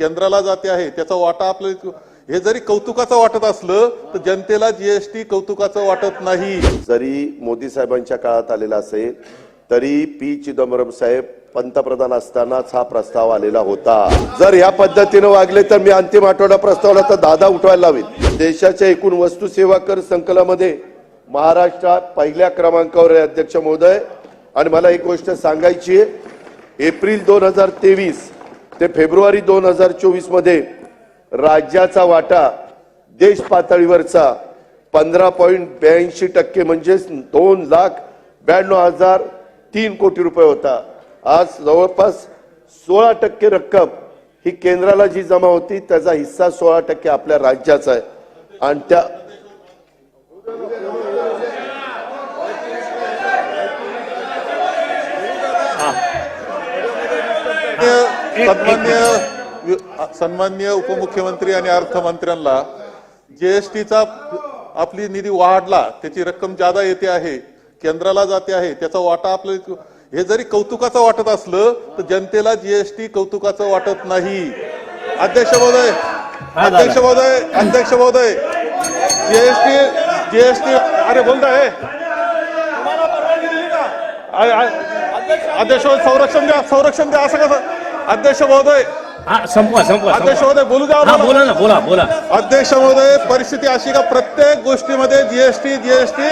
केंद्राला जाते आहे त्याचा वाटा आपलं हे जरी कौतुकाचं वाटत असलं तर जनतेला जीएसटी कौतुकाचं वाटत नाही. जरी मोदी साहेबांच्या काळात आलेला असेल तरी पी चिदंबरम साहेब पंतप्रधान असतानाच हा प्रस्ताव आलेला होता. जर या पद्धतीनं वागले तर मी अंतिम आठवडा प्रस्तावला तर दादा उठवायला लावेल. देशाच्या एकूण वस्तू सेवा कर संकलामध्ये महाराष्ट्रात पहिल्या क्रमांकावर आहे अध्यक्ष महोदय. आणि मला एक गोष्ट सांगायची आहे. एप्रिल दोन हजार तेवीस ते फेब्रुवारी दोन हजार चोवीसमध्ये राज्याचा वाटा देश पातळीवरचा पंधरा पॉईंट ब्याऐंशी टक्के म्हणजेच दोन लाख ब्याण्णव हजार तीन कोटी रुपये होता. आज जवळपास सोळा टक्के रक्कम ही केंद्राला जी जमा होती त्याचा हिस्सा सोळा टक्के आपल्या राज्याचा आहे. आणि त्या सन्मान्य सन्मान्य उपमुख्यमंत्री आणि अर्थमंत्र्यांना जीएसटीचा आपली निधी वाढला त्याची रक्कम जादा येते आहे केंद्राला जाते आहे त्याचा वाटा आपलं हे जरी कौतुकाचं वाटत असलं तर जनतेला जीएसटी कौतुकाचं वाटत नाही. अध्यक्ष महोदय अध्यक्ष महोदय अध्यक्ष महोदय. जीएसटी जीएसटी अरे बोलताय अध्यक्ष संरक्षण द्या संरक्षण द्या असं कसं अध्यक्ष महोदय. संपवा संपवा अध्यक्ष. महोदय बोलू द्या आम्हाला. बोला ना बोला बोला. अध्यक्ष महोदय परिस्थिती अशी का प्रत्येक गोष्टीमध्ये जीएसटी जीएसटी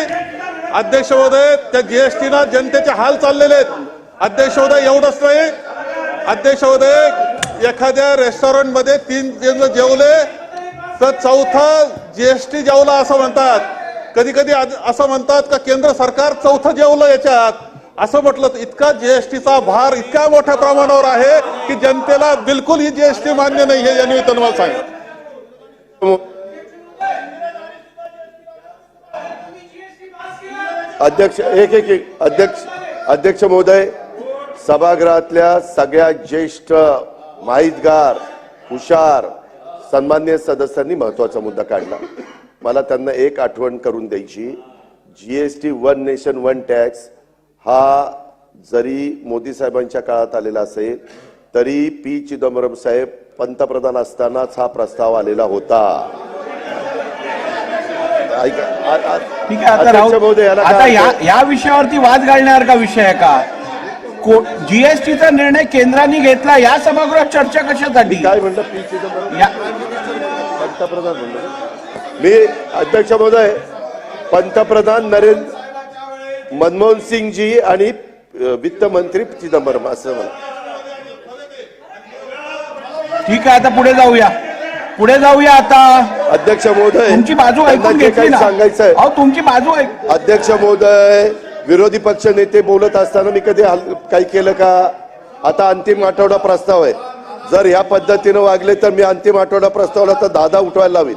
अध्यक्ष महोदय त्या जीएसटीना जनतेचे हाल चाललेले आहेत. अध्यक्ष महोदय एवढंच नाही. अध्यक्ष महोदय एखाद्या रेस्टॉरंटमध्ये तीन जण जेवले तर चौथा जीएसटी जेवला असं म्हणतात. कधी कधी असं म्हणतात का केंद्र सरकार चौथं जेवलं याच्यात. असं म्हटलं तर इतका जीएसटीचा भार इतक्या मोठ्या प्रमाणावर आहे की जनतेला बिलकुल ही जीएसटी मान्य नाही हे या निमित्तानं मला सांगितलं. अध्यक्ष एक एक एक अध्यक्ष अध्यक्ष महोदय सभागृहातल्या सगळ्या ज्येष्ठ माहितगार हुशार सन्मान्य सदस्यांनी महत्त्वाचा मुद्दा काढला. मला त्यांना एक आठवण करून द्यायची. GST one nation one tax हा जरी मोदी साहेबांच्या काळात आलेला असेल तरी पी. चिदंबरम साहेब पंतप्रधान असतानाच हा प्रस्ताव आलेला होता. ठीक आहे आता या विषयावरती वाद घालणार का विषय आहे का? जीएसटीचा निर्णय केंद्राने घेतला या सभागृहात चर्चा कशासाठी? काय म्हणलं? पी. चिदंबरम पंतप्रधान म्हणलं मी अध्यक्ष महोदय पंतप्रधान नरेंद्र मनमोहन सिंगजी आणि वित्त मंत्री चिदंबरम असं म्हणा. ठीक आहे आता पुढे जाऊया. पुढे जाऊया आता. अध्यक्ष महोदय तुमची बाजू ऐकून सांगायचंय. अहो तुमची बाजू ऐक अध्यक्ष महोदय विरोधी पक्ष नेते बोलत असताना मी कधी काही केलं का? आता अंतिम आठवडा प्रस्ताव आहे. जर या पद्धतीनं वागले तर मी अंतिम आठवडा प्रस्तावला तर दादा उठवायला लावेल